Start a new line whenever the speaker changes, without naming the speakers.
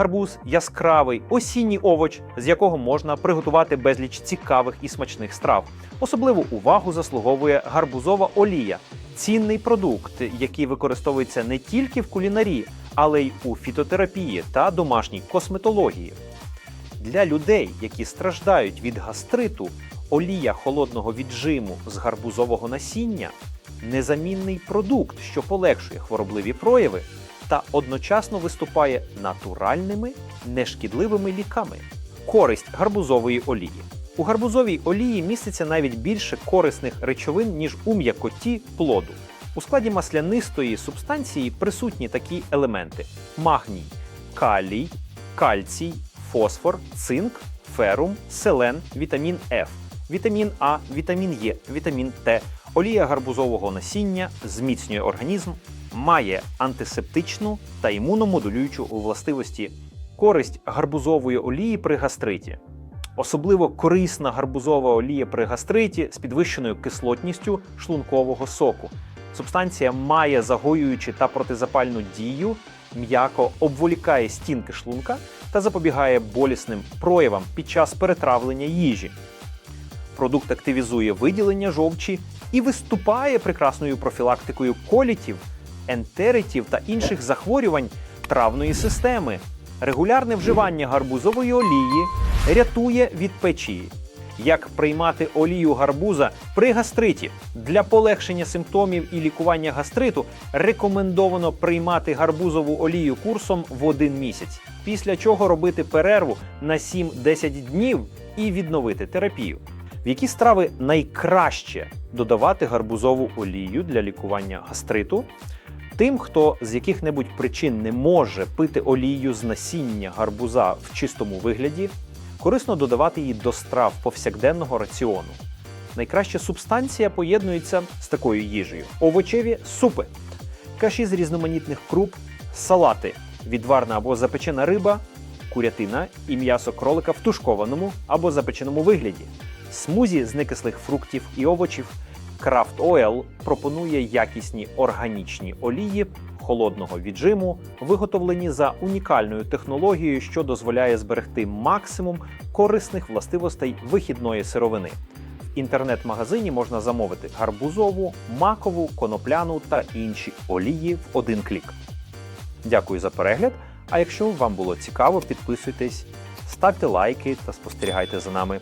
Гарбуз яскравий осінній овоч, з якого можна приготувати безліч цікавих і смачних страв. Особливу увагу заслуговує гарбузова олія, цінний продукт, який використовується не тільки в кулінарії, але й у фітотерапії та домашній косметології. Для людей, які страждають від гастриту, олія холодного віджиму з гарбузового насіння незамінний продукт, що полегшує хворобливі прояви та одночасно виступає натуральними нешкідливими ліками. Користь гарбузової олії. У гарбузовій олії міститься навіть більше корисних речовин, ніж у м'якоті плоду. У складі маслянистої субстанції присутні такі елементи: магній, калій, кальцій, фосфор, цинк, ферум, селен, вітамін Ф, вітамін А, вітамін Е, вітамін Т. Олія гарбузового насіння зміцнює організм, має антисептичну та імуномодулюючу властивості. Користь гарбузової олії при гастриті. Особливо корисна гарбузова олія при гастриті з підвищеною кислотністю шлункового соку. Субстанція має загоюючу та протизапальну дію, м'яко обволікає стінки шлунка та запобігає болісним проявам під час перетравлення їжі. Продукт активізує виділення жовчі і виступає прекрасною профілактикою колітів, ентеритів та інших захворювань травної системи. Регулярне вживання гарбузової олії рятує від печії. Як приймати олію гарбуза при гастриті для полегшення симптомів і лікування гастриту рекомендовано приймати гарбузову олію курсом в один місяць, після чого робити перерву на 7-10 днів і відновити терапію. В які страви найкраще додавати гарбузову олію для лікування гастриту? Тим, хто з яких-небудь причин не може пити олію з насіння гарбуза в чистому вигляді, корисно додавати її до страв повсякденного раціону. Найкраща субстанція поєднується з такою їжею: овочеві супи, каші з різноманітних круп, салати, відварна або запечена риба, курятина і м'ясо кролика в тушкованому або запеченому вигляді, смузі з некислих фруктів і овочів. Craft Oil пропонує якісні органічні олії холодного віджиму, виготовлені за унікальною технологією, що дозволяє зберегти максимум корисних властивостей вихідної сировини. В інтернет-магазині можна замовити гарбузову, макову, конопляну та інші олії в один клік. Дякую за перегляд. А якщо вам було цікаво, підписуйтесь, ставте лайки та спостерігайте за нами